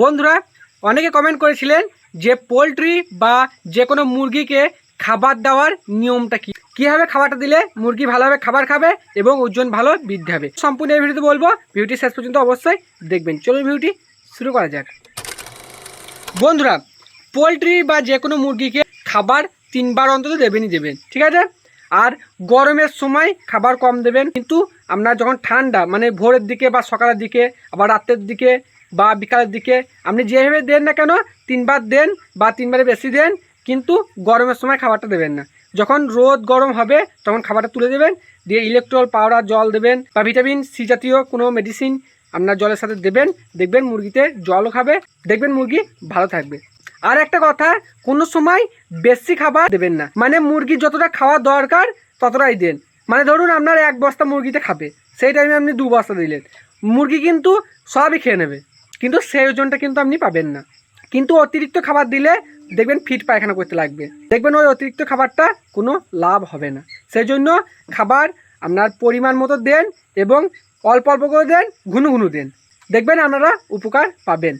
বন্ধুরা, অনেকে কমেন্ট করেছিলেন যে পোলট্রি বা যে কোনো মুরগিকে খাবার দেওয়ার নিয়মটা কি? কীভাবে খাবারটা দিলে মুরগি ভালোভাবে খাবার খাবে এবং ওজন ভালো বৃদ্ধি হবে? সম্পূর্ণ এই ভিডিওতে বলব, ভিডিওটি শেষ পর্যন্ত অবশ্যই দেখবেন। চলুন ভিডিওটি শুরু করা যাক। বন্ধুরা পোলট্রি বা যে কোনো মুরগিকে খাবার তিনবার অন্তত দেবেনই দেবেন, ঠিক আছে? আর গরমের সময় খাবার কম দেবেন। কিন্তু আপনার যখন ঠান্ডা মানে ভোরের দিকে বা সকালের দিকে, আবার রাতের দিকে বা বিকালের দিকে। আপনি যেভাবে দেন না কেন, তিনবার দেন বা তিনবারে বেশি দেন, কিন্তু গরমের সময় খাবারটা দেবেন না। যখন রোদ গরম হবে, তখন খাবারটা তুলে দেবেন, দিয়ে ইলেকট্রল পাউডার জল দেবেন বা ভিটামিন সি জাতীয় কোনো মেডিসিন আপনার জলের সাথে দেবেন, দেখবেন মুরগিতে জলও খাবে, দেখবেন মুরগি ভালো থাকবে। আর একটা কথা, কোনো সময় বেশি খাবার দেবেন না। মানে মুরগি যতটা খাওয়া দরকার, ততটাই দেন। মানে ধরুন আপনার এক বস্তা মুরগিতে খাবে, সেই টাইমে আপনি দু বস্তা দিলেন। মুরগি কিন্তু সবই খেয়ে নেবে। কিন্তু সেই ওজনটা কিন্তু আপনি পাবেন না। কিন্তু অতিরিক্ত খাবার দিলে দেখবেন ফিট পায়খানা করতে লাগবে। দেখবেন ওই অতিরিক্ত খাবারটা কোনো লাভ হবে না। সেই জন্য খাবার আপনার পরিমাণ মতো দেন এবং অল্প অল্প করে দেন, ঘুনু ঘুনু দেন। দেখবেন আপনারা উপকার পাবেন।